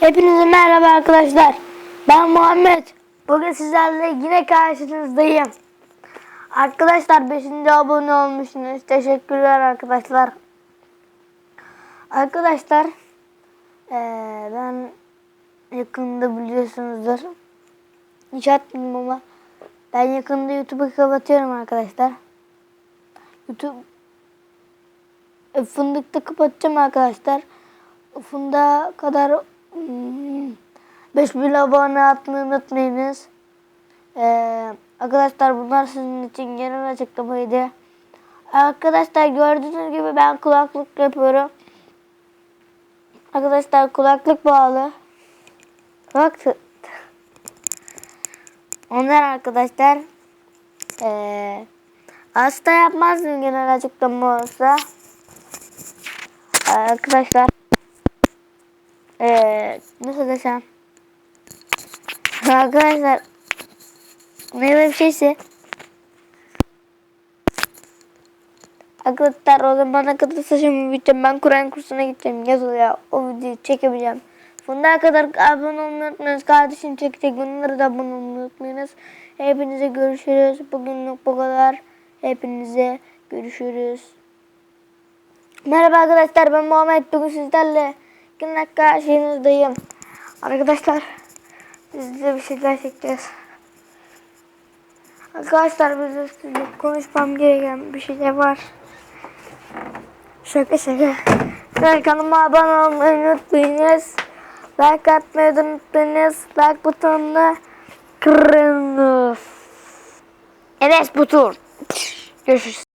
Hepinize merhaba arkadaşlar. Ben Muhammed. Bugün sizlerle yine karşınızdayım. Arkadaşlar 5. abone olmuşsunuz. Teşekkürler arkadaşlar. Arkadaşlar eee, ben yakında biliyorsunuzdur. Hiç atmadım ama ben yakında YouTube'u kapatıyorum arkadaşlar. YouTube e, fındıkta kapatacağım arkadaşlar. Funda kadar 5000 abone atmayı unutmayınız. Ee, arkadaşlar bunlar sizin için genel açıklamaydı. Arkadaşlar gördüğünüz gibi ben kulaklık yapıyorum. Arkadaşlar kulaklık bağlı. Bak. Onlar arkadaşlar. Ee, hasta yapmazdım genel açıklama olsa. Arkadaşlar eee nasıl desem arkadaşlar böyle bir şeyse Arkadaşlar o zamana kadar saçımı biteceğim. Ben Kur'an kursuna gideceğim. Yazılı ya. O videoyu çekemeyeceğim. Fundaya kadar abone olmayı unutmayınız. Kardeşim çekecek. Bunları da abone olmayı unutmayınız. Hepinize görüşürüz. Bugünlük bu kadar. Hepinize görüşürüz. Merhaba arkadaşlar ben Muhammed. Bugün sizlerle günlük karşınızdayım. Arkadaşlar sizle bir şeyler çekeceğiz. Arkadaşlar bizde sizinle konuşmam gereken bir şeyler var. Şaka şaka. Ve kanalıma abone olmayı unutmayınız. Like atmayı unutmayınız. Like butonuna kırınız. Enes Butur. Görüşürüz.